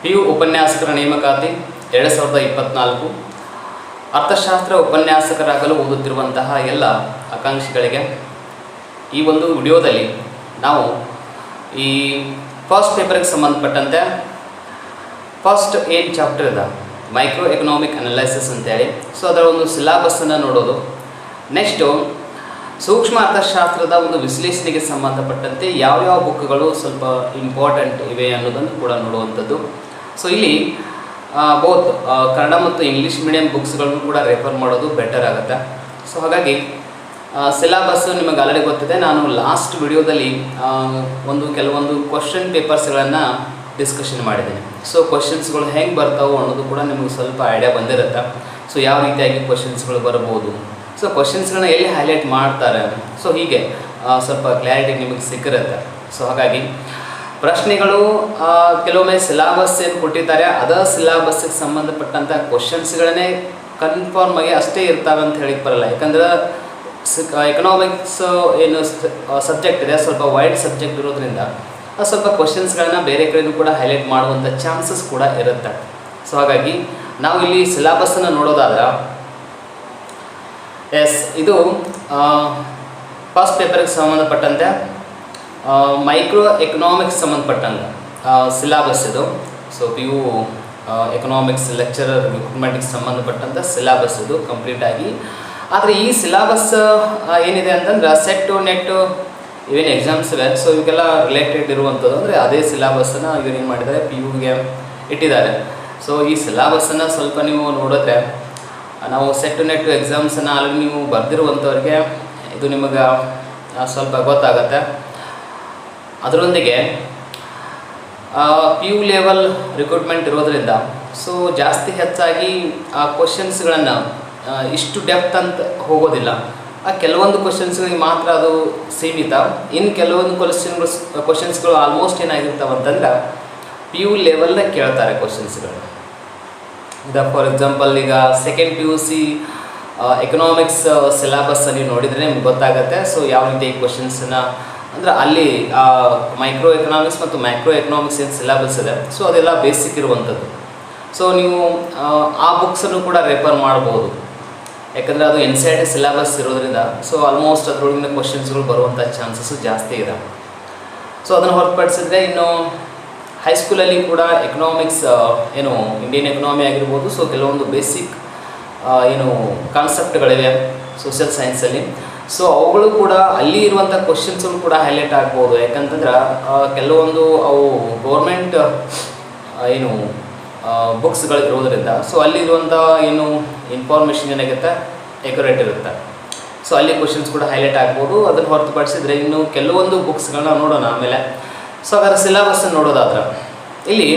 P U ಉಪನ್ಯಾಸಕರ ನೇಮಕಾತಿ ಎರಡು ಸಾವಿರದ ಇಪ್ಪತ್ತ್ನಾಲ್ಕು ಅರ್ಥಶಾಸ್ತ್ರ ಉಪನ್ಯಾಸಕರಾಗಲು ಓದುತ್ತಿರುವಂತಹ ಎಲ್ಲ ಆಕಾಂಕ್ಷಿಗಳಿಗೆ ಈ ಒಂದು ವಿಡಿಯೋದಲ್ಲಿ ನಾವು ಈ ಫಸ್ಟ್ ಪೇಪರ್ಗೆ ಸಂಬಂಧಪಟ್ಟಂತೆ ಫಸ್ಟ್ ಏನು ಚಾಪ್ಟರ್ ಇದೆ? ಮೈಕ್ರೋ ಎಕನಾಮಿಕ್ ಅನಲೈಸಿಸ್ ಅಂತೇಳಿ. ಸೊ ಅದರ ಒಂದು ಸಿಲಾಬಸ್ಸನ್ನು ನೋಡೋದು. ನೆಕ್ಸ್ಟು ಸೂಕ್ಷ್ಮ ಅರ್ಥಶಾಸ್ತ್ರದ ಒಂದು ವಿಶ್ಲೇಷಣೆಗೆ ಸಂಬಂಧಪಟ್ಟಂತೆ ಯಾವ್ಯಾವ ಬುಕ್ಗಳು ಸ್ವಲ್ಪ ಇಂಪಾರ್ಟೆಂಟ್ ಇವೆ ಅನ್ನೋದನ್ನು ಕೂಡ ನೋಡುವಂಥದ್ದು. ಸೊ ಇಲ್ಲಿ ಬೌತ್ ಕನ್ನಡ ಮತ್ತು ಇಂಗ್ಲೀಷ್ ಮೀಡಿಯಂ ಬುಕ್ಸ್ಗಳನ್ನು ಕೂಡ ರೆಫರ್ ಮಾಡೋದು ಬೆಟರ್ ಆಗುತ್ತೆ. ಸೊ ಹಾಗಾಗಿ ಸಿಲಾಬಸ್ ನಿಮಗೆ ಆಲ್ರೆಡಿ ಗೊತ್ತಿದೆ. ನಾನು ಲಾಸ್ಟ್ ವಿಡಿಯೋದಲ್ಲಿ ಒಂದು ಕೆಲವೊಂದು ಕ್ವಶನ್ ಪೇಪರ್ಸ್ಗಳನ್ನು ಡಿಸ್ಕಷನ್ ಮಾಡಿದ್ದೀನಿ. ಸೊ ಕ್ವಶನ್ಸ್ಗಳು ಹೆಂಗೆ ಬರ್ತಾವೆ ಅನ್ನೋದು ಕೂಡ ನಿಮಗೆ ಸ್ವಲ್ಪ ಐಡಿಯಾ ಬಂದಿರುತ್ತೆ. ಸೊ ಯಾವ ರೀತಿಯಾಗಿ ಕ್ವಶನ್ಸ್ಗಳು ಬರ್ಬೋದು? ಸೊ ಕ್ವಶನ್ಸ್ಗಳನ್ನ ಎಲ್ಲಿ ಹೈಲೈಟ್ ಮಾಡ್ತಾರೆ? ಸೊ ಹೀಗೆ ಸ್ವಲ್ಪ ಕ್ಲಾರಿಟಿ ನಿಮಗೆ ಸಿಕ್ಕಿರುತ್ತೆ. ಸೊ ಹಾಗಾಗಿ ಪ್ರಶ್ನೆಗಳು ಕೆಲವೊಮ್ಮೆ ಸಿಲಾಬಸ್ ಏನು ಕೊಟ್ಟಿದ್ದಾರೆ, ಅದ ಸಿಲಾಬಸ್ಗೆ ಸಂಬಂಧಪಟ್ಟಂಥ ಕ್ವಶನ್ಸ್ಗಳನ್ನೇ ಕನ್ಫರ್ಮ್ ಆಗಿ ಅಷ್ಟೇ ಇರ್ತಾವೆ ಅಂತ ಹೇಳಿಕ್ ಬರಲ್ಲ. ಯಾಕಂದ್ರೆ ಎಕನಾಮಿಕ್ಸ್ ಏನು ಸಬ್ಜೆಕ್ಟ್ ಇದೆ, ಸ್ವಲ್ಪ ವೈಡ್ ಸಬ್ಜೆಕ್ಟ್ ಇರೋದ್ರಿಂದ ಸ್ವಲ್ಪ ಕ್ವಶನ್ಸ್ಗಳನ್ನ ಬೇರೆ ಕಡೆನೂ ಕೂಡ ಹೈಲೈಟ್ ಮಾಡುವಂಥ ಚಾನ್ಸಸ್ ಕೂಡ ಇರುತ್ತೆ. ಸೊ ಹಾಗಾಗಿ ನಾವು ಇಲ್ಲಿ ಸಿಲಾಬಸ್ಸನ್ನು ನೋಡೋದಾದ್ರೆ ಎಸ್ ಇದು ಫಸ್ಟ್ ಪೇಪರ್ಗೆ ಸಂಬಂಧಪಟ್ಟಂತೆ ಮೈಕ್ರೋ ಎಕನಾಮಿಕ್ಸ್ ಸಂಬಂಧಪಟ್ಟಂಗೆ ಸಿಲಾಬಸ್ ಇದು. So P U economics lecturer ರಿಕ್ರೂಟ್ಮೆಂಟಿಗೆ ಸಂಬಂಧಪಟ್ಟಂಥ ಸಿಲಾಬಸ್ ಇದು ಕಂಪ್ಲೀಟಾಗಿ ಆದರೆ ಈ ಸಿಲಾಬಸ್ ಏನಿದೆ ಅಂತಂದ್ರೆ ಸೆಟ್ಟು ನೆಟ್ಟು ಇವೇನು ಎಕ್ಸಾಮ್ಸ್ ಇವೆ ಸೊ ಇವಕ್ಕೆಲ್ಲ ರಿಲೇಟೆಡ್ ಇರುವಂಥದ್ದು ಅಂದರೆ ಅದೇ ಸಿಲಾಬಸ್ಸನ್ನು ಇವ್ರು ಏನು ಮಾಡಿದ್ದಾರೆ? ಪಿ ಯುಗೆ ಇಟ್ಟಿದ್ದಾರೆ. ಸೊ ಈ ಸಿಲಾಬಸ್ಸನ್ನು ಸ್ವಲ್ಪ ನೀವು ನೋಡಿದ್ರೆ, ನಾವು ಸೆಟ್ ನೆಟ್ ಎಕ್ಸಾಮ್ಸನ್ನು ಅಲ್ಲಿ ನೀವು ಬರೆದಿರುವಂಥವ್ರಿಗೆ ಇದು ನಿಮಗೆ ಸ್ವಲ್ಪ ಗೊತ್ತಾಗತ್ತೆ. ಅದರೊಂದಿಗೆ ಪಿ ಯು ಲೆವೆಲ್ ರಿಕ್ರೂಟ್ಮೆಂಟ್ ಇರೋದರಿಂದ ಸೊ ಜಾಸ್ತಿ ಹೆಚ್ಚಾಗಿ, ಆ ಕ್ವಶನ್ಸ್ಗಳನ್ನು ಇಷ್ಟು ಡೆಪ್ತ್ ಅಂತ ಹೋಗೋದಿಲ್ಲ. ಆ, ಕೆಲವೊಂದು ಕ್ವಶನ್ಸ್ಗಳಿಗೆ ಮಾತ್ರ ಅದು ಸೀಮಿತ. ಇನ್ನು ಕೆಲವೊಂದು ಕ್ವಶನ್ಗಳು ಕ್ವಶನ್ಸ್ಗಳು ಆಲ್ಮೋಸ್ಟ್ ಏನಾಗಿರ್ತಾವೆ ಅಂತಂದ್ರೆ ಪಿ ಯು ಲೆವೆಲ್ನ ಕೇಳ್ತಾರೆ ಕ್ವಶನ್ಸ್ಗಳು ಈಗ ಫಾರ್ ಎಕ್ಸಾಂಪಲ್ ಈಗ second P U C economics syllabus ನೀವು ನೋಡಿದರೆ ನಿಮ್ಗೆ ಗೊತ್ತಾಗುತ್ತೆ. ಸೊ ಯಾವ ರೀತಿ ಕ್ವಶನ್ಸನ್ನ ಅಂದರೆ ಅಲ್ಲಿ ಮೈಕ್ರೋ ಎಕನಾಮಿಕ್ಸ್ ಮತ್ತು ಮ್ಯಾಕ್ರೋ ಎಕನಾಮಿಕ್ಸ್ ಏನು ಸಿಲೆಬಸ್ ಇದೆ ಸೊ ಅದೆಲ್ಲ ಬೇಸಿಕ್ ಇರುವಂಥದ್ದು. ಸೊ ನೀವು ಆ, ಬುಕ್ಸನ್ನು ಕೂಡ ರೆಫರ್ ಮಾಡ್ಬೋದು. ಯಾಕಂದರೆ ಅದು N C R T syllabus ಇರೋದ್ರಿಂದ ಸೊ ಆಲ್ಮೋಸ್ಟ್ ಅದರೊಳಗಿನ ಕ್ವಶನ್ಸ್ಗಳು ಬರುವಂಥ ಚಾನ್ಸಸ್ ಜಾಸ್ತಿ ಇದೆ. ಸೊ ಅದನ್ನು ಹೊರತುಪಡಿಸಿದ್ರೆ ಇನ್ನು ಹೈಸ್ಕೂಲಲ್ಲಿ ಕೂಡ ಎಕನಾಮಿಕ್ಸ್ ಏನು ಇಂಡಿಯನ್ ಎಕನಾಮಿ ಆಗಿರ್ಬೋದು ಸೊ ಕೆಲವೊಂದು ಬೇಸಿಕ್ ಏನು ಕಾನ್ಸೆಪ್ಟ್ಗಳಿವೆ ಸೋಷಿಯಲ್ ಸೈನ್ಸಲ್ಲಿ ಸೊ ಅವುಗಳು ಕೂಡ ಅಲ್ಲಿ ಇರುವಂಥ ಕ್ವಶನ್ಸ್ಗಳು ಕೂಡ ಹೈಲೈಟ್ ಆಗ್ಬೋದು. ಯಾಕಂತಂದ್ರೆ ಕೆಲವೊಂದು ಅವು ಗೌರ್ಮೆಂಟ್ ಏನು ಬುಕ್ಸ್ಗಳು ಇರೋದ್ರಿಂದ ಸೊ ಅಲ್ಲಿರುವಂಥ ಏನು ಇನ್ಫಾರ್ಮೇಷನ್ ಏನಾಗುತ್ತೆ? ಎಕ್ಯುರೇಟ್ ಇರುತ್ತೆ. ಸೊ ಅಲ್ಲಿ ಕ್ವಶನ್ಸ್ ಕೂಡ ಹೈಲೈಟ್ ಆಗ್ಬೋದು. ಅದನ್ನು ಹೊರತುಪಡಿಸಿದ್ರೆ ಇನ್ನು ಕೆಲವೊಂದು ಬುಕ್ಸ್ಗಳನ್ನ ನೋಡೋಣ ಆಮೇಲೆ. ಸೊ ಅದರ ಸಿಲೆಬಸ್ ನೋಡೋದಾದ್ರೆ, ಇಲ್ಲಿ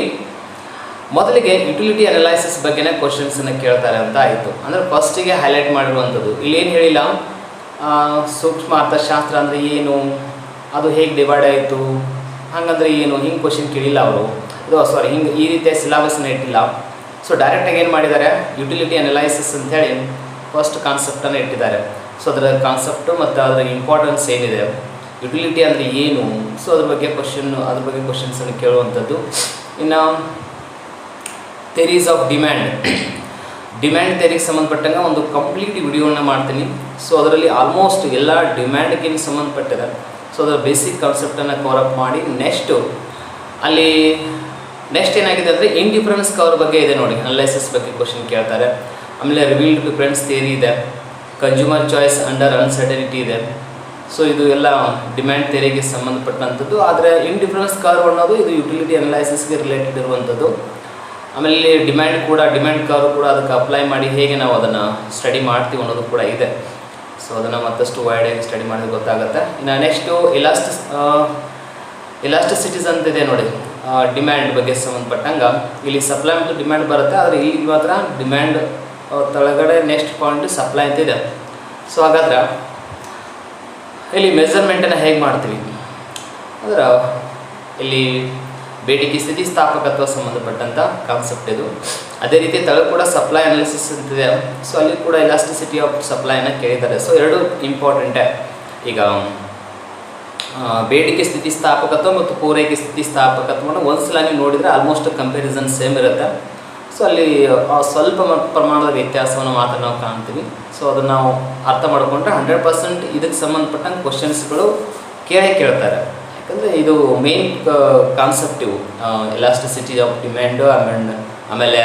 ಮೊದಲಿಗೆ ಯುಟಿಲಿಟಿ ಅನಲೈಸಿಸ್ ಬಗ್ಗೆನೇ ಕ್ವಶನ್ಸನ್ನು ಕೇಳ್ತಾರೆ ಅಂತ ಆಯಿತು. ಅಂದರೆ ಫಸ್ಟಿಗೆ ಹೈಲೈಟ್ ಮಾಡಿರುವಂಥದ್ದು ಇಲ್ಲೇನು ಹೇಳಿಲ್ಲ? ಸೂಕ್ಷ್ಮ ಅರ್ಥಶಾಸ್ತ್ರ ಅಂದರೆ ಏನು? ಅದು ಹೇಗೆ ಡಿವೈಡ್ ಆಯಿತು? ಹಾಗಂದ್ರೆ ಏನು? ಹಿಂಗೆ ಕ್ವಶನ್ ಕೇಳಿಲ್ಲ ಅವರು. ಇದು ಸಾರಿ ಹಿಂಗೆ ಈ ರೀತಿಯ ಸಿಲೆಬಸ್ನ ಇಟ್ಟಿಲ್ಲ. ಸೊ ಡೈರೆಕ್ಟಾಗಿ ಏನು ಮಾಡಿದ್ದಾರೆ? ಯುಟಿಲಿಟಿ ಅನಲೈಸಿಸ್ ಅಂತೇಳಿ ಫಸ್ಟ್ ಕಾನ್ಸೆಪ್ಟನ್ನು ಇಟ್ಟಿದ್ದಾರೆ. ಸೊ ಅದರ ಕಾನ್ಸೆಪ್ಟು ಮತ್ತು ಅದರ ಇಂಪಾರ್ಟೆನ್ಸ್ ಏನಿದೆ? ಯುಟಿಲಿಟಿ ಅಂದರೆ ಏನು? ಸೊ ಅದ್ರ ಬಗ್ಗೆ ಕ್ವಶನ್ ಅದ್ರ ಬಗ್ಗೆ ಕ್ವಶನ್ಸನ್ನು ಕೇಳುವಂಥದ್ದು. ಇನ್ನು ಥೆರೀಸ್ ಆಫ್ ಡಿಮ್ಯಾಂಡ್ ಡಿಮ್ಯಾಂಡ್ ತೆರಿಗೆ ಸಂಬಂಧಪಟ್ಟಂಗೆ ಒಂದು ಕಂಪ್ಲೀಟ್ ವಿಡಿಯೋನ ಮಾಡ್ತೀನಿ. ಸೊ ಅದರಲ್ಲಿ ಆಲ್ಮೋಸ್ಟ್ ಎಲ್ಲ ಡಿಮ್ಯಾಂಡ್ಗೆ ಸಂಬಂಧಪಟ್ಟಿದೆ. ಸೊ ಅದರ ಬೇಸಿಕ್ ಕಾನ್ಸೆಪ್ಟನ್ನು ಕವರ್ ಅಪ್ ಮಾಡಿ ನೆಕ್ಸ್ಟು ಅಲ್ಲಿ ನೆಕ್ಸ್ಟ್ ಏನಾಗಿದೆ ಅಂದರೆ ಇಂಡಿಫರೆನ್ಸ್ ಕವರ್ ಬಗ್ಗೆ ಇದೆ ನೋಡಿ. ಅನಲೈಸಿಸ್ ಬಗ್ಗೆ ಕ್ವಶನ್ ಕೇಳ್ತಾರೆ. ಆಮೇಲೆ ರಿವೀಲ್ಡ್ ಡಿಫ್ರೆನ್ಸ್ ಥಿಯರಿ ಇದೆ. ಕನ್ಸ್ಯೂಮರ್ ಚಾಯ್ಸ್ ಅಂಡರ್ ಅನ್ಸರ್ಟನಿಟಿ ಇದೆ. ಸೊ ಇದು ಎಲ್ಲ ಡಿಮ್ಯಾಂಡ್ ಥಿಯರಿಗೆ ಸಂಬಂಧಪಟ್ಟಂಥದ್ದು ಆದರೆ ಇನ್ ಡಿಫ್ರೆನ್ಸ್ ಕರ್ವ್ ಅನ್ನೋದು ಇದು ಯುಟಿಲಿಟಿ ಅನಲೈಸಿಸ್ಗೆ ರಿಲೇಟೆಡ್ ಇರುವಂಥದ್ದು ಆಮೇಲೆ ಇಲ್ಲಿ ಡಿಮ್ಯಾಂಡ್ ಕೂಡ ಡಿಮ್ಯಾಂಡ್ ಕರ್ವ್ ಕೂಡ ಅದಕ್ಕೆ ಅಪ್ಲೈ ಮಾಡಿ ಹೇಗೆ ನಾವು ಅದನ್ನು ಸ್ಟಡಿ ಮಾಡ್ತೀವಿ ಅನ್ನೋದು ಕೂಡ ಇದೆ. ಸೊ ಅದನ್ನು ಮತ್ತಷ್ಟು ವೈಡಾಗಿ ಸ್ಟಡಿ ಮಾಡಿದ್ರೆ ಗೊತ್ತಾಗುತ್ತೆ. ಇನ್ನು ನೆಕ್ಸ್ಟು ಇಲಾಸ್ಟಿಸ್ ಇಲಾಸ್ಟಿಸಿಟೀಸ್ ಅಂತಿದೆ ನೋಡಿ. ಡಿಮ್ಯಾಂಡ್ ಬಗ್ಗೆ ಸಂಬಂಧಪಟ್ಟಂಗೆ. ಇಲ್ಲಿ ಸಪ್ಲೈ ಮತ್ತು ಡಿಮ್ಯಾಂಡ್ ಬರುತ್ತೆ, ಆದರೆ ಇಲ್ಲಿ ಮಾತ್ರ ಡಿಮ್ಯಾಂಡ್ ತಳಗಡೆ ನೆಕ್ಸ್ಟ್ ಪಾಯಿಂಟ್ ಸಪ್ಲೈ ಅಂತ ಇದೆ. ಸೊ ಹಾಗಾದ್ರೆ ಇಲ್ಲಿ ಮೆಜರ್ಮೆಂಟನ್ನು ಹೇಗೆ ಮಾಡ್ತೀವಿ? ಅಂದ್ರೆ ಇಲ್ಲಿ ಬೇಡಿಕೆ ಸ್ಥಿತಿಸ್ಥಾಪಕತ್ವ ಸಂಬಂಧಪಟ್ಟಂಥ ಕಾನ್ಸೆಪ್ಟ್ ಇದು. ಅದೇ ರೀತಿ ತಳ ಕೂಡ ಸಪ್ಲೈ ಅನಾಲಿಸಿಸ್ ಅಂತಿದೆ ಸೊ ಅಲ್ಲಿ ಕೂಡ ಇಲಾಸ್ಟಿಸಿಟಿ ಆಫ್ ಸಪ್ಲೈನ ಕೇಳಿದ್ದಾರೆ. ಸೊ ಎರಡು ಇಂಪಾರ್ಟೆಂಟೇ ಈಗ ಬೇಡಿಕೆ ಸ್ಥಿತಿಸ್ಥಾಪಕತ್ವ ಮತ್ತು ಪೂರೈಕೆ ಸ್ಥಿತಿಸ್ಥಾಪಕತ್ವವನ್ನು ಒಂದು ಸಲ ನೀವು ನೋಡಿದರೆ ಆಲ್ಮೋಸ್ಟ್ ಕಂಪ್ಯಾರಿಸನ್ ಸೇಮ್ ಇರುತ್ತೆ. ಸೊ ಅಲ್ಲಿ ಸ್ವಲ್ಪ ಪ್ರಮಾಣದ ವ್ಯತ್ಯಾಸವನ್ನು ಮಾತ್ರ ನಾವು ಕಾಣ್ತೀವಿ. ಸೊ ಅದನ್ನು ನಾವು ಅರ್ಥ ಮಾಡಿಕೊಂಡ್ರೆ ಹಂಡ್ರೆಡ್ ಪರ್ಸೆಂಟ್ ಇದಕ್ಕೆ ಸಂಬಂಧಪಟ್ಟಂಗೆ ಕ್ವಶನ್ಸ್ಗಳು ಕೇಳೇ ಕೇಳ್ತಾರೆ. ಯಾಕಂದರೆ ಇದು ಮೇನ್ ಕಾನ್ಸೆಪ್ಟ್ ಇವು. ಎಲಾಸ್ಟಿಸಿಟಿ ಆಫ್ ಡಿಮ್ಯಾಂಡು ಆಮೇಲೆ ಆಮೇಲೆ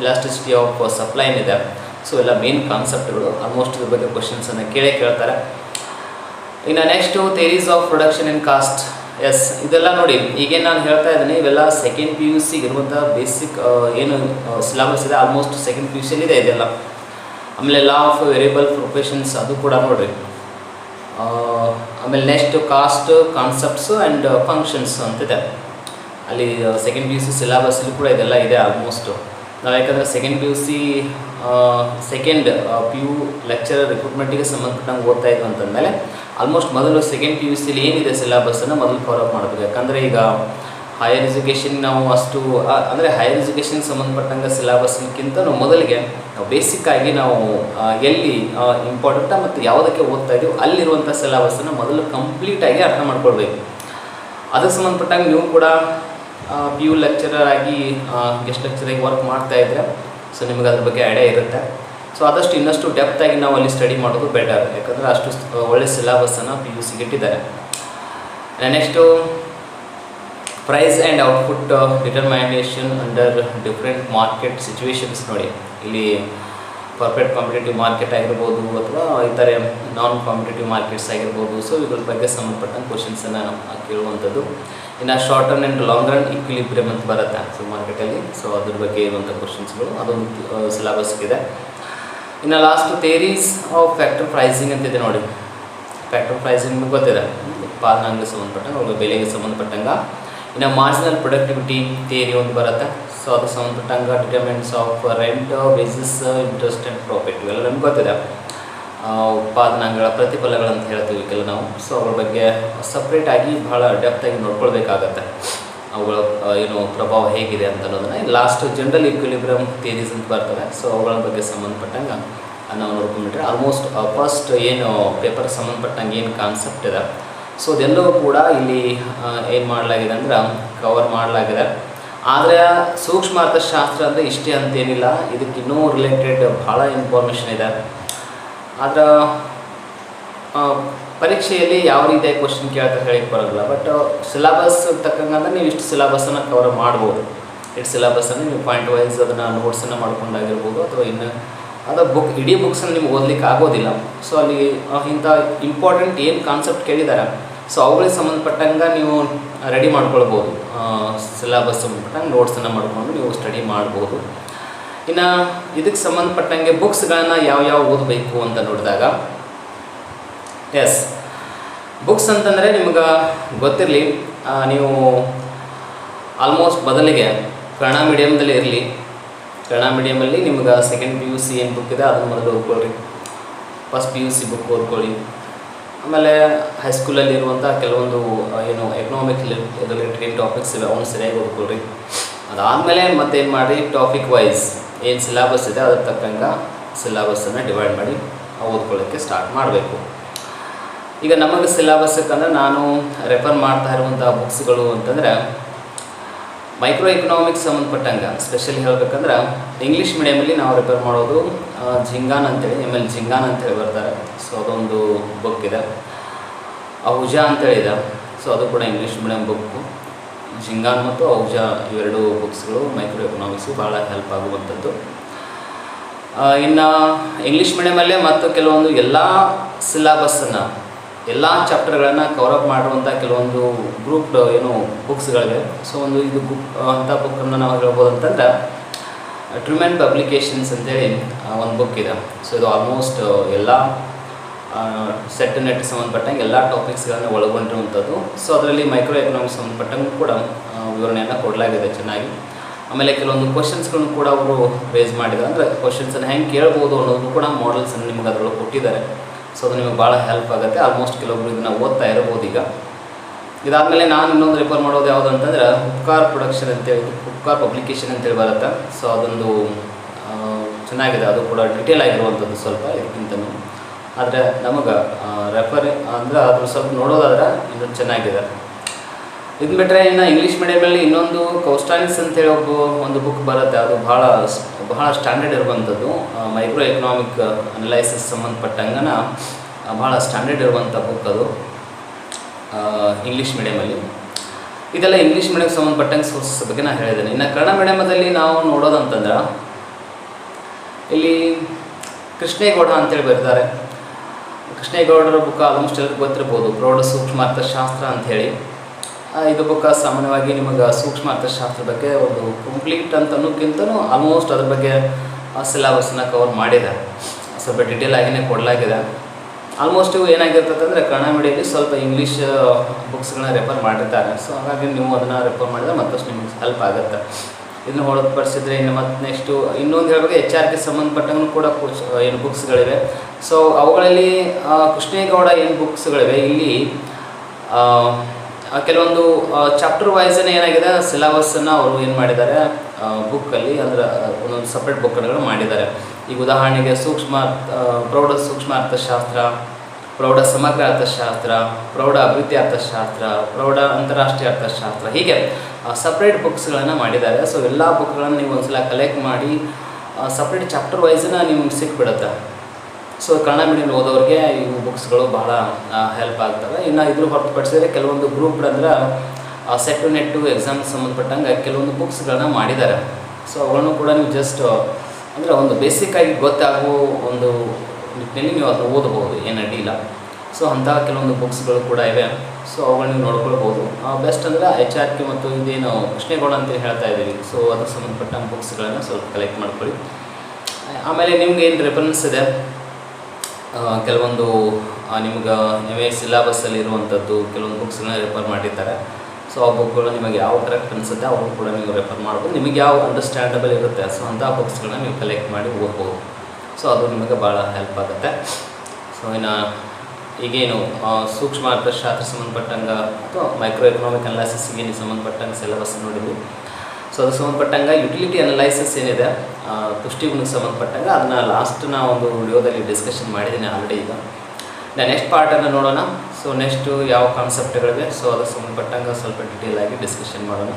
ಎಲಾಸ್ಟಿಸಿಟಿ ಆಫ್ ಸಪ್ಲೈನ್ ಇದೆ ಸೊ ಎಲ್ಲ ಮೇನ್ ಕಾನ್ಸೆಪ್ಟ್ಗಳು ಆಲ್ಮೋಸ್ಟ್ ಇದ್ರ ಬಗ್ಗೆ ಕ್ವಶನ್ಸನ್ನು ಕೇಳೇ ಕೇಳ್ತಾರೆ. ಇನ್ನು next theories of production in costs ಇದೆಲ್ಲ ನೋಡಿ, ಈಗೇನು ನಾನು ಹೇಳ್ತಾ ಇದ್ದೀನಿ, ಇವೆಲ್ಲ ಸೆಕೆಂಡ್ ಪಿ ಯು ಸಿಗೆ ಇರುವಂಥ ಬೇಸಿಕ್ ಏನು ಸಿಲೆಬಸ್ ಇದೆ. ಆಲ್ಮೋಸ್ಟ್ ಸೆಕೆಂಡ್ ಪಿ ಯು ಸಿಯಲ್ಲಿ ಇದೆ ಇದೆಲ್ಲ. ಆಮೇಲೆ ಲಾ ಆಫ್ ವೇರಿಯಬಲ್ ಪ್ರೊಫೆಷನ್ಸ್ ಅದು ಕೂಡ ನೋಡಿರಿ. ಆಮೇಲೆ next cost concepts and functions ಅಂತಿದೆ. ಅಲ್ಲಿ ಸೆಕೆಂಡ್ ಪಿ ಯು ಸಿ ಸಿಲೆಬಸ್ಸಲ್ಲಿ ಕೂಡ ಇದೆಲ್ಲ ಇದೆ ಆಲ್ಮೋಸ್ಟು ನಾವು ಯಾಕಂದರೆ second P U C second P U lecturer ರಿಕ್ರೂಟ್ಮೆಂಟಿಗೆ ಸಂಬಂಧಪಟ್ಟಂಗೆ ಓದ್ತಾ ಇದ್ದು ಅಂತಂದಮೇಲೆ ಆಲ್ಮೋಸ್ಟ್ ಮೊದಲು ಸೆಕೆಂಡ್ ಪಿ ಯು ಸಿಲಿ ಏನಿದೆ ಸಿಲೆಬಸ್ಸನ್ನು ಮೊದಲು ಫಾಲೋಅಪ್ ಅಪ್ ಮಾಡಬೇಕು. ಯಾಕಂದರೆ ಈಗ ಹೈಯರ್ ಎಜುಕೇಷನ್ ನಾವು ಅಷ್ಟು ಅಂದರೆ ಹೈಯರ್ ಎಜುಕೇಷನ್ ಸಂಬಂಧಪಟ್ಟಂಗೆ ಸಿಲೆಬಸ್ಗಿಂತ ನಾವು ಮೊದಲಿಗೆ ನಾವು ಬೇಸಿಕ್ ಆಗಿ ನಾವು ಎಲ್ಲಿ ಇಂಪಾರ್ಟೆಂಟ ಮತ್ತು ಯಾವುದಕ್ಕೆ ಓದ್ತಾ ಇದೀವಿ ಅಲ್ಲಿರುವಂಥ ಸಿಲೆಬಸ್ಸನ್ನು ಮೊದಲು ಕಂಪ್ಲೀಟಾಗಿ ಅರ್ಥ ಮಾಡ್ಕೊಳ್ಬೇಕು. ಅದಕ್ಕೆ ಸಂಬಂಧಪಟ್ಟಂಗೆ ನೀವು ಕೂಡ ಪಿ ಯು ಲೆಕ್ಚರರ್ ಆಗಿ ಗೆಸ್ಟ್ ಲೆಕ್ಚರಾಗಿ ವರ್ಕ್ ಮಾಡ್ತಾ ಇದ್ರೆ ಸೊ ನಿಮಗೆ ಅದ್ರ ಬಗ್ಗೆ ಐಡಿಯಾ ಇರುತ್ತೆ. ಸೊ ಆದಷ್ಟು ಇನ್ನಷ್ಟು ಡೆಪ್ತ್ ಆಗಿ ನಾವು ಅಲ್ಲಿ ಸ್ಟಡಿ ಮಾಡೋದು ಬೆಟರ್ ಯಾಕಂದರೆ ಅಷ್ಟು ಒಳ್ಳೆ ಸಿಲೆಬಸ್ಸನ್ನು ಪಿ ಯು ಸಿಗೆ ಇಟ್ಟಿದ್ದಾರೆ. Next price and output determination under different market situations ನೋಡಿ. ಇಲ್ಲಿ ಪರ್ಫೆಕ್ಟ್ ಕಾಂಪಿಟೇಟಿವ್ ಮಾರ್ಕೆಟ್ ಆಗಿರ್ಬೋದು ಅಥವಾ ಇತರೆ ನಾನ್ ಕಾಂಪಿಟೇಟಿವ್ ಮಾರ್ಕೆಟ್ಸ್ ಆಗಿರ್ಬೋದು. ಸೊ ಇದ್ರ ಬಗ್ಗೆ ಸಂಬಂಧಪಟ್ಟಂಗೆ ಕ್ವಶನ್ಸನ್ನು ಕೇಳುವಂಥದ್ದು. ಇನ್ನು short run and long run equilibrium ಅಂತ ಬರುತ್ತೆ ಸೊ ಮಾರ್ಕೆಟಲ್ಲಿ ಸೊ ಅದ್ರ ಬಗ್ಗೆ ಇರುವಂಥ ಕ್ವಶನ್ಸ್ಗಳು ಅದೊಂದು ಸಿಲೆಬಸ್ಗಿದೆ ಇನ್ನು last theories of factor pricing ಅಂತಿದೆ ನೋಡಿ. ಫ್ಯಾಕ್ಟರ್ ಪ್ರೈಸಿಂಗ್ ಗೊತ್ತಿದೆ. ಉತ್ಪಾದನಾಂಗಕ್ಕೆ ಸಂಬಂಧಪಟ್ಟಂಗೆ ಬೆಲೆಗೆ ಸಂಬಂಧಪಟ್ಟಂಗೆ. ಇನ್ನು ಮಾರ್ಜಿನಲ್ ಪ್ರೊಡಕ್ಟಿವಿಟಿ ಥಿಯರಿ ಒಂದು ಬರುತ್ತೆ. ಸೊ ಸಂಬಂಧ ಸಂಬಂಧಪಟ್ಟಂಗೆ determinants of rent basis interest and profit ಇವೆಲ್ಲ ನಮ್ಗೆ ಗೊತ್ತಿದೆ. ಉತ್ಪಾದನಾಗಳ ಪ್ರತಿಫಲಗಳಂತ ಹೇಳ್ತೀವಿ ಕೆಲವು ನಾವು. ಸೊ ಅದ್ರ ಬಗ್ಗೆ ಸಪ್ರೇಟಾಗಿ ಭಾಳ ಡೆಪ್ತಾಗಿ ನೋಡ್ಕೊಳ್ಬೇಕಾಗತ್ತೆ. ಅವುಗಳ ಏನು ಪ್ರಭಾವ ಹೇಗಿದೆ ಅಂತ ಅನ್ನೋದನ್ನ. ಲಾಸ್ಟ್ ಜನರಲ್ ಇಕ್ವಿಲಿಬ್ರಮ್ ಥಿಯರೀಸ್ ಅಂತ ಬರ್ತವೆ. ಸೊ ಅವುಗಳ ಬಗ್ಗೆ ಸಂಬಂಧಪಟ್ಟಂಗೆ ನಾವು ನೋಡ್ಕೊಂಡ್ಬಿಟ್ರೆ ಆಲ್ಮೋಸ್ಟ್ ಫಸ್ಟ್ ಏನು ಪೇಪರ್ ಸಂಬಂಧಪಟ್ಟಂಗೆ ಏನು ಕಾನ್ಸೆಪ್ಟ್ ಇದೆ. ಸೊ ಅದೆಲ್ಲವೂ ಕೂಡ ಇಲ್ಲಿ ಏನು ಮಾಡಲಾಗಿದೆ ಅಂದ್ರೆ ಕವರ್ ಮಾಡಲಾಗಿದೆ. ಆದರೆ, ಸೂಕ್ಷ್ಮ ಅರ್ಥಶಾಸ್ತ್ರ ಅಂದರೆ ಇಷ್ಟೇ ಅಂತೇನಿಲ್ಲ. ಇದಕ್ಕೆ ಇನ್ನೂ ರಿಲೇಟೆಡ್ ಭಾಳ ಇನ್ಫಾರ್ಮೇಷನ್ ಇದೆ. ಆದ್ರೆ ಪರೀಕ್ಷೆಯಲ್ಲಿ ಯಾವ ರೀತಿಯ ಕ್ವಶನ್ ಕೇಳ್ತಾರೆ ಹೇಳಕ್ಕೆ ಬರೋದಿಲ್ಲ. ಬಟ್ ಸಿಲಬಸ್ ತಕ್ಕಂಗೆ ನೀವು ಇಷ್ಟು ಸಿಲೆಬಸ್ಸನ್ನು ಕವರ್ ಮಾಡ್ಬೋದು. ಇಷ್ಟು ಸಿಲೆಬಸ್ಸನ್ನು ನೀವು ಪಾಯಿಂಟ್ ವೈಸ್ ಅದನ್ನು ನೋಟ್ಸನ್ನು ಮಾಡ್ಕೊಂಡಾಗಿರ್ಬೋದು, ಅಥವಾ ಇನ್ನು ಅದು ಬುಕ್ ಇಡೀ ಬುಕ್ಸನ್ನು ನಿಮ್ಗೆ ಓದಲಿಕ್ಕೆ ಆಗೋದಿಲ್ಲ. ಸೊ ಅಲ್ಲಿ ಇಂಥ ಇಂಪಾರ್ಟೆಂಟ್ ಏನು ಕಾನ್ಸೆಪ್ಟ್ ಕೇಳಿದ್ದಾರೆ ಸೊ ಅವುಗಳಿಗೆ ಸಂಬಂಧಪಟ್ಟಂಗೆ ನೀವು ರೆಡಿ ಮಾಡ್ಕೊಳ್ಬೋದು. ಸಿಲೆಬಸ್ ಸಂಬಂಧಪಟ್ಟಂಗೆ ನೋಟ್ಸನ್ನು ಮಾಡಿಕೊಂಡು ನೀವು ಸ್ಟಡಿ ಮಾಡ್ಬೋದು. ಇನ್ನು ಇದಕ್ಕೆ ಸಂಬಂಧಪಟ್ಟಂಗೆ ಬುಕ್ಸ್ಗಳನ್ನು ಯಾವ ಯಾವ ಓದಬೇಕು ಅಂತ ನೋಡಿದಾಗ ಎಸ್ ಬುಕ್ಸ್ ಅಂತಂದರೆ ನಿಮ್ಗೆ ಗೊತ್ತಿರಲಿ ನೀವು ಆಲ್ಮೋಸ್ಟ್ ಬದಲಿಗೆ ಕನ್ನಡ ಮೀಡಿಯಮ್ದಲ್ಲಿ ಇರಲಿ ಕನ್ನಡ ಮೀಡಿಯಮಲ್ಲಿ ನಿಮ್ಗೆ ಸೆಕೆಂಡ್ ಪಿ ಯು ಸಿ ಏನು ಬುಕ್ ಇದೆ, ಅದನ್ನು ಮೊದಲು ಓದ್ಕೊಳ್ರಿ. First P U C book ಓದ್ಕೊಳ್ಳಿ. ಆಮೇಲೆ ಹೈಸ್ಕೂಲಲ್ಲಿ ಇರುವಂಥ ಕೆಲವೊಂದು ಏನು ಎಕನಾಮಿಕ್ ರಿಲೇಟೆಡ್ ಟಾಪಿಕ್ಸ್ ಇವೆ, ಅವನು ಸರಿಯಾಗಿ ಓದ್ಕೊಳ್ರಿ. ಅದಾದಮೇಲೆ ಮತ್ತೇನು ಮಾಡಿ ಟಾಪಿಕ್ ವೈಸ್ ಏನು ಸಿಲೆಬಸ್ ಇದೆ ಅದ್ರ ತಕ್ಕಂಗೆ ಸಿಲೆಬಸ್ಸನ್ನು ಡಿವೈಡ್ ಮಾಡಿ ಓದ್ಕೊಳ್ಳೋಕ್ಕೆ ಸ್ಟಾರ್ಟ್ ಮಾಡಬೇಕು. ಈಗ ನಮಗೆ ಸಿಲೆಬಸ್ಸಕ್ಕಂದ್ರೆ ನಾನು ರೆಫರ್ ಮಾಡ್ತಾ ಇರುವಂಥ ಬುಕ್ಸ್ಗಳು ಅಂತಂದರೆ ಮೈಕ್ರೋ ಎಕನಾಮಿಕ್ಸ್ ಸಂಬಂಧಪಟ್ಟಂಗೆ. ಸ್ಪೆಷಲಿ ಹೇಳ್ಬೇಕಂದ್ರೆ ಇಂಗ್ಲೀಷ್ ಮೀಡಿಯಮಲ್ಲಿ ನಾವು ರೆಫರ್ ಮಾಡೋದು ಜಿಂಗಾನ್ ಅಂತೇಳಿ ಎಂ ಎಲ್ ಜಿಂಗಾನ್ ಅಂತೇಳಿ ಬರ್ತಾರೆ ಸೊ ಅದೊಂದು ಬುಕ್ ಇದೆ. ಅಹುಜಾ ಅಂತೇಳಿ ಇದೆ. ಸೊ ಅದು ಕೂಡ ಇಂಗ್ಲೀಷ್ ಮೀಡಿಯಮ್ ಬುಕ್ಕು ಜಿಂಗಾನ್ ಮತ್ತು ಅಹುಜಾ ಇವೆರಡು ಬುಕ್ಸ್ಗಳು ಮೈಕ್ರೋ ಎಕನಾಮಿಕ್ಸು ಭಾಳ ಹೆಲ್ಪ್ ಆಗುವಂಥದ್ದು. ಇನ್ನು ಇಂಗ್ಲೀಷ್ ಮೀಡಿಯಮಲ್ಲೇ ಮತ್ತು ಕೆಲವೊಂದು ಎಲ್ಲ ಸಿಲೆಬಸ್ಸನ್ನು ಎಲ್ಲ ಚಾಪ್ಟರ್ಗಳನ್ನು ಕವರಪ್ ಮಾಡುವಂಥ ಕೆಲವೊಂದು ಗ್ರೂಪ್ ಏನು ಬುಕ್ಸ್ಗಳಿವೆ ಸೊ ಒಂದು ಇದು ಬುಕ್ ಅಂಥ ಬುಕ್ಕನ್ನು ನಾವು ಹೇಳ್ಬೋದು ಅಂತಂದ್ರೆ ಟ್ರಿಮೆಂಟ್ ಪಬ್ಲಿಕೇಶನ್ಸ್ ಅಂತೇಳಿ ಒಂದು ಬುಕ್ ಇದೆ. ಸೊ ಇದು ಆಲ್ಮೋಸ್ಟ್ ಎಲ್ಲ ಸೆಟ್ ನೆಟ್ ಸಂಬಂಧಪಟ್ಟಂಗೆ ಎಲ್ಲ ಟಾಪಿಕ್ಸ್ಗಳನ್ನು ಒಳಗೊಂಡಿರುವಂಥದ್ದು. ಸೊ ಅದರಲ್ಲಿ ಮೈಕ್ರೋ ಎಕನಾಮಿಕ್ಸ್ ಸಂಬಂಧಪಟ್ಟಂಗೆ ಕೂಡ ವಿವರಣೆಯನ್ನು ಕೊಡಲಾಗಿದೆ ಚೆನ್ನಾಗಿ. ಆಮೇಲೆ ಕೆಲವೊಂದು ಕ್ವಶನ್ಸ್ಗಳನ್ನು ಕೂಡ ಅವರು ರೇಸ್ ಮಾಡಿದ್ದಾರೆ. ಅಂದರೆ ಕ್ವಶನ್ಸನ್ನು ಹೆಂಗೆ ಕೇಳ್ಬೋದು ಅನ್ನೋದನ್ನು ಕೂಡ ಮಾಡಲ್ಸನ್ನು ನಿಮ್ಗೆ ಅದರೊಳಗೆ ಕೊಟ್ಟಿದ್ದಾರೆ. ಸೊ ಅದು ನಿಮಗೆ ಭಾಳ ಹೆಲ್ಪ್ ಆಗುತ್ತೆ. ಆಲ್ಮೋಸ್ಟ್ ಕೆಲವೊಬ್ರು ಇದನ್ನು ಓದ್ತಾ ಇರ್ಬೋದು ಈಗ. ಇದಾದಮೇಲೆ ನಾನು ಇನ್ನೊಂದು ರೆಫರ್ ಮಾಡೋದು ಯಾವುದು ಅಂತಂದ್ರೆ ಉಪ್ಕಾರ್ ಪ್ರೊಡಕ್ಷನ್ ಅಂತೇಳಿ ಉಪ್ಕಾರ್ ಪಬ್ಲಿಕೇಶನ್ ಅಂತೇಳಿ ಬರುತ್ತೆ. ಸೊ ಅದೊಂದು ಚೆನ್ನಾಗಿದೆ. ಅದು ಕೂಡ ಡಿಟೇಲ್ ಆಗಿರುವಂಥದ್ದು ಸ್ವಲ್ಪ ಇದಕ್ಕಿಂತನೂ. ಆದರೆ ನಮಗೆ ರೆಫರ್ ಅಂದರೆ ಅದ್ರ ಸ್ವಲ್ಪ ನೋಡೋದಾದ್ರೆ ಇದು ಚೆನ್ನಾಗಿದೆ. ಇದು ಬಿಟ್ಟರೆ ಇನ್ನು ಇಂಗ್ಲೀಷ್ ಮೀಡಿಯಮಲ್ಲಿ ಇನ್ನೊಂದು ಕೌಸ್ಟಾನಿಕ್ಸ್ ಅಂತೇಳಿ ಒಬ್ಬ ಒಂದು ಬುಕ್ ಬರುತ್ತೆ. ಅದು ಭಾಳ ಬಹಳ ಸ್ಟ್ಯಾಂಡರ್ಡ್ ಇರುವಂಥದ್ದು. ಮೈಕ್ರೋ ಎಕನಾಮಿಕ್ ಅನಲೈಸಿಸ್ ಸಂಬಂಧಪಟ್ಟಂಗನ ಭಾಳ ಸ್ಟ್ಯಾಂಡರ್ಡ್ ಇರುವಂಥ ಬುಕ್ ಅದು. ಇಂಗ್ಲೀಷ್ ಮೀಡಿಯಮಲ್ಲಿ ಇದೆಲ್ಲ ಇಂಗ್ಲೀಷ್ ಮೀಡಿಯಮ್ ಸಂಬಂಧಪಟ್ಟಂಗೆ ಸೋರ್ಸಸ್ ಬಗ್ಗೆ ನಾನು ಹೇಳಿದ್ದೇನೆ. ಇನ್ನು ಕನ್ನಡ ಮೀಡಿಯಮದಲ್ಲಿ ನಾವು ನೋಡೋದಂತಂದ್ರೆ, ಇಲ್ಲಿ ಕೃಷ್ಣೇಗೌಡ ಅಂತೇಳಿ ಬರೀತಾರೆ. ಕೃಷ್ಣೇಗೌಡರ ಬುಕ್ ಆಲ್ಮೋಸ್ಟ್ ಎಲ್ಲರಿಗೂ ಗೊತ್ತಿರ್ಬೋದು. ಪ್ರೌಢ ಸೂಕ್ಷ್ಮ ಅರ್ಥಶಾಸ್ತ್ರ ಅಂಥೇಳಿ ಇದು ಬುಕ್ಕ ಸಾಮಾನ್ಯವಾಗಿ ನಿಮಗೆ ಸೂಕ್ಷ್ಮ ಅರ್ಥಶಾಸ್ತ್ರ ಬಗ್ಗೆ ಒಂದು ಕಂಪ್ಲೀಟ್ ಅಂತ ಅನ್ನೋಕ್ಕಿಂತನೂ ಆಲ್ಮೋಸ್ಟ್ ಅದ್ರ ಬಗ್ಗೆ ಸಿಲೆಬಸ್ನ ಕವರ್ ಮಾಡಿದೆ. ಸ್ವಲ್ಪ ಡಿಟೇಲ್ ಆಗಿನೇ ಕೊಡಲಾಗಿದೆ. ಆಲ್ಮೋಸ್ಟ್ ಇವು ಏನಾಗಿರ್ತದೆ ಅಂದರೆ ಕನ್ನಡ ಮೀಡಿಯಲ್ಲಿ ಸ್ವಲ್ಪ ಇಂಗ್ಲೀಷ್ ಬುಕ್ಸ್ಗಳನ್ನ ರೆಫರ್ ಮಾಡಿರ್ತಾರೆ. ಸೊ ಹಾಗಾಗಿ ನೀವು ಅದನ್ನು ರೆಫರ್ ಮಾಡಿದ್ರೆ ಮತ್ತಷ್ಟು ನಿಮಗೆ ಹೆಲ್ಪ್ ಆಗುತ್ತೆ. ಇದನ್ನು ಹೊರತುಪಡಿಸಿದ್ರೆ ಇನ್ನು ಮತ್ತು ನೆಕ್ಸ್ಟು ಇನ್ನೊಂದು ಹೇಳಬೇಕು ಎಚ್ ಆರ್ಗೆ ಸಂಬಂಧಪಟ್ಟಂಗೂ ಕೂಡ ಏನು ಬುಕ್ಸ್ಗಳಿವೆ ಸೊ ಅವುಗಳಲ್ಲಿ ಕೃಷ್ಣೇಗೌಡ ಏನು ಬುಕ್ಸ್ಗಳಿವೆ ಇಲ್ಲಿ ಕೆಲವೊಂದು ಚಾಪ್ಟರ್ ವೈಸ್ ಏನಾಗಿದೆ ಸಿಲೆಬಸ್ಸನ್ನು ಅವರು ಏನು ಮಾಡಿದ್ದಾರೆ ಬುಕ್ಕಲ್ಲಿ ಅಂದರೆ ಒಂದೊಂದು ಸಪ್ರೇಟ್ ಬುಕ್ಗಳು ಮಾಡಿದ್ದಾರೆ. ಈಗ ಉದಾಹರಣೆಗೆ ಸೂಕ್ಷ್ಮ ಪ್ರೌಢ ಸೂಕ್ಷ್ಮ ಅರ್ಥಶಾಸ್ತ್ರ ಪ್ರೌಢ ಸಮಗ್ರ ಅರ್ಥಶಾಸ್ತ್ರ ಪ್ರೌಢ ಅಭಿವೃದ್ಧಿ ಅರ್ಥಶಾಸ್ತ್ರ ಪ್ರೌಢ ಅಂತಾರಾಷ್ಟ್ರೀಯ ಅರ್ಥಶಾಸ್ತ್ರ ಹೀಗೆ ಸಪ್ರೇಟ್ ಬುಕ್ಸ್ಗಳನ್ನು ಮಾಡಿದ್ದಾರೆ. ಸೊ ಎಲ್ಲ ಬುಕ್ಗಳನ್ನು ನೀವು ಒಂದ್ಸಲ ಕಲೆಕ್ಟ್ ಮಾಡಿ ಸಪ್ರೇಟ್ ಚಾಪ್ಟರ್ ವೈಸನ್ನ ನಿಮ್ಗೆ ಸಿಕ್ಬಿಡುತ್ತೆ. ಸೊ ಕನ್ನಡ ಮೀಡಿಯಂ ಓದೋರಿಗೆ ಇವು ಬುಕ್ಸ್ಗಳು ಬಹಳ ಹೆಲ್ಪ್ ಆಗ್ತವೆ. ಇನ್ನು ಇದ್ರ ಹೊರತುಪಡಿಸಿದ್ರೆ ಕೆಲವೊಂದು ಗ್ರೂಪ್ಗಳಂದ್ರೆ ಸೆಟ್ ಟು ಎಕ್ಸಾಮ್ ಸಂಬಂಧಪಟ್ಟಂಗೆ ಕೆಲವೊಂದು ಬುಕ್ಸ್ಗಳನ್ನ ಮಾಡಿದ್ದಾರೆ ಸೊ ಅವುಗಳನ್ನು ಕೂಡ ನೀವು ಜಸ್ಟ್ ಅಂದರೆ ಒಂದು ಬೇಸಿಕ್ಕಾಗಿ ಗೊತ್ತಾಗುವ ಒಂದು ನಿಟ್ಟಿನಲ್ಲಿ ನೀವು ಅದನ್ನು ಓದ್ಬೋದು, ಏನು ಅಡ್ಡಿಲ್ಲ ಸೊ ಅಂತಹ ಕೆಲವೊಂದು ಬುಕ್ಸ್ಗಳು ಕೂಡ ಇವೆ. ಸೊ ಅವುಗಳನ್ನ ನೀವು ನೋಡ್ಕೊಳ್ಬೋದು. ಬೆಸ್ಟ್ ಅಂದರೆ ಎಚ್ ಆರ್ ಕೆ ಮತ್ತು ಇದೇನು ಕೃಷ್ಣೇಗೌಡ ಅಂತ ಹೇಳ್ತಾ ಇದ್ದೀವಿ. ಸೊ ಅದಕ್ಕೆ ಸಂಬಂಧಪಟ್ಟ ಬುಕ್ಸ್ಗಳನ್ನು ಸ್ವಲ್ಪ ಕಲೆಕ್ಟ್ ಮಾಡ್ಕೊಳ್ಳಿ. ಆಮೇಲೆ ನಿಮ್ಗೆ ಏನು ರೆಫರೆನ್ಸ್ ಇದೆ? ಕೆಲವೊಂದು ನಿಮ್ಗೆ ಎಂ ಎ ಸಿಲೆಬಸ್ಸಲ್ಲಿ ಇರುವಂಥದ್ದು ಕೆಲವೊಂದು ಬುಕ್ಸ್ಗಳನ್ನ ರೆಫರ್ ಮಾಡಿದ್ದಾರೆ ಸೊ ಆ ಬುಕ್ಗಳು ನಿಮಗೆ ಯಾವ ಕರೆಕ್ಟ್ ಅನಿಸುತ್ತೆ, ಅವರು ಕೂಡ ನೀವು ರೆಫರ್ ಮಾಡ್ಬೋದು. ನಿಮಗೆ ಯಾವ ಅಂಡರ್ಸ್ಟ್ಯಾಂಡಬಲ್ ಇರುತ್ತೆ ಸೊ ಅಂಥ ಬುಕ್ಸ್ಗಳನ್ನ ನೀವು ಕಲೆಕ್ಟ್ ಮಾಡಿ ಓದ್ಬೋದು. ಸೊ ಅದು ನಿಮಗೆ ಭಾಳ ಹೆಲ್ಪ್ ಆಗುತ್ತೆ. ಸೊ ಇನ್ನು ಈಗೇನು ಸೂಕ್ಷ್ಮ ಅರ್ಥಶಾಸ್ತ್ರ ಸಂಬಂಧಪಟ್ಟಂಗೆ ಅಥವಾ ಮೈಕ್ರೋ ಎಕನಾಮಿಕ್ ಅನಾಲಿಸಿಸ್ಗೆ ನೀವು ಸಂಬಂಧಪಟ್ಟಂಗೆ ಸಿಲೆಬಸ್ ನೋಡಿದ್ವಿ. ಸೊ ಅದಕ್ಕೆ ಸಂಬಂಧಪಟ್ಟಂಗೆ ಯುಟಿಲಿಟಿ ಅನಲೈಸಿಸ್ ಏನಿದೆ ಪುಷ್ಟಿಗುಣಕ್ಕೆ ಸಂಬಂಧಪಟ್ಟಂಗೆ ಅದನ್ನ ಲಾಸ್ಟ್ ನಾ ಒಂದು ವಿಡಿಯೋದಲ್ಲಿ ಡಿಸ್ಕಷನ್ ಮಾಡಿದ್ದೀನಿ ಆಲ್ರೆಡಿ ಈಗ. ನಾನು ನೆಕ್ಸ್ಟ್ ಪಾರ್ಟನ್ನು ನೋಡೋಣ. ಸೊ ನೆಕ್ಸ್ಟು ಯಾವ ಕಾನ್ಸೆಪ್ಟ್ಗಳಿವೆ ಸೊ ಅದಕ್ಕೆ ಸಂಬಂಧಪಟ್ಟಂಗೆ ಸ್ವಲ್ಪ ಡಿಟೇಲ್ ಆಗಿ ಡಿಸ್ಕಷನ್ ಮಾಡೋಣ.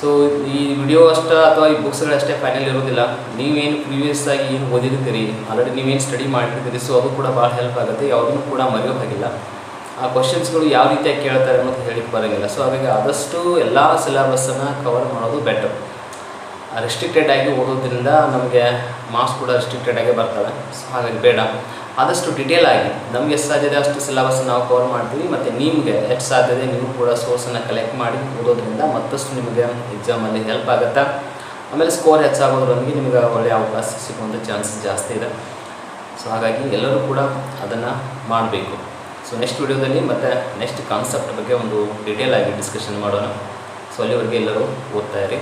ಸೊ ಈ ವಿಡಿಯೋ ಅಷ್ಟೇ ಅಥವಾ ಈ ಬುಕ್ಸ್ಗಳಷ್ಟೇ ಫೈನಲ್ ಇರೋದಿಲ್ಲ. ನೀವೇನು ಪ್ರೀವಿಯಸ್ ಆಗಿ ಏನು ಓದಿರ್ತೀರಿ ಆಲ್ರೆಡಿ ನೀವೇನು ಸ್ಟಡಿ ಮಾಡಿರ್ತೀರಿ ಸೊ ಅದು ಕೂಡ ಭಾಳ ಹೆಲ್ಪ್ ಆಗುತ್ತೆ. ಯಾವುದನ್ನು ಕೂಡ ಮರೆಯೋ ಹಾಗಿಲ್ಲ ಆ ಕ್ವಶನ್ಸ್ಗಳು ಯಾವ ರೀತಿಯಾಗಿ ಕೇಳ್ತಾರೆ ಅನ್ನೋದು ಹೇಳಿಕ್ಕೆ ಬರೋಂಗಿಲ್ಲ. ಸೊ ಹಾಗಾಗಿ ಆದಷ್ಟು ಎಲ್ಲ ಸಿಲೆಬಸ್ಸನ್ನು ಕವರ್ ಮಾಡೋದು ಬೆಟರ್ ರೆಸ್ಟ್ರಿಕ್ಟೆಡ್ ಆಗಿ ಓದೋದ್ರಿಂದ ನಮಗೆ ಮಾರ್ಕ್ಸ್ ಕೂಡ ರೆಸ್ಟ್ರಿಕ್ಟೆಡ್ ಆಗಿ ಬರ್ತವೆ. ಸೊ ಹಾಗಾಗಿ ಬೇಡ. ಆದಷ್ಟು ಡಿಟೇಲ್ ಆಗಿ ನಮಗೆ ಎಷ್ಟು ಸಾಧ್ಯತೆ ಅಷ್ಟು ಸಿಲೆಬಸ್ ನಾವು ಕವರ್ ಮಾಡ್ತೀವಿ. ಮತ್ತು ನಿಮಗೆ ಎಷ್ಟು ಸಾಧ್ಯತೆ ನೀವು ಕೂಡ ಸೋರ್ಸನ್ನು ಕಲೆಕ್ಟ್ ಮಾಡಿ ಓದೋದ್ರಿಂದ ಮತ್ತಷ್ಟು ನಿಮಗೆ ಎಕ್ಸಾಮಲ್ಲಿ ಹೆಲ್ಪ್ ಆಗುತ್ತೆ? ಆಮೇಲೆ ಸ್ಕೋರ್ ಹೆಚ್ಚಾಗೋದ್ರೊಂದಿಗೆ ನಿಮಗೆ ಒಳ್ಳೆಯ ಅವಕಾಶ ಸಿಗುವಂಥ ಚಾನ್ಸಸ್ ಜಾಸ್ತಿ ಇದೆ. ಸೊ ಹಾಗಾಗಿ ಎಲ್ಲರೂ ಕೂಡ ಅದನ್ನು ಮಾಡಬೇಕು. ಸೊ ನೆಕ್ಸ್ಟ್ ವಿಡಿಯೋದಲ್ಲಿ ಮತ್ತು ನೆಕ್ಸ್ಟ್ ಕಾನ್ಸೆಪ್ಟ್ ಬಗ್ಗೆ ಒಂದು ಡಿಟೇಲ್ ಆಗಿ ಡಿಸ್ಕಷನ್ ಮಾಡೋಣ. ಸೊ ಅಲ್ಲಿವರೆಗೆ ಎಲ್ಲರೂ ಓದ್ತಾ ಇರಿ.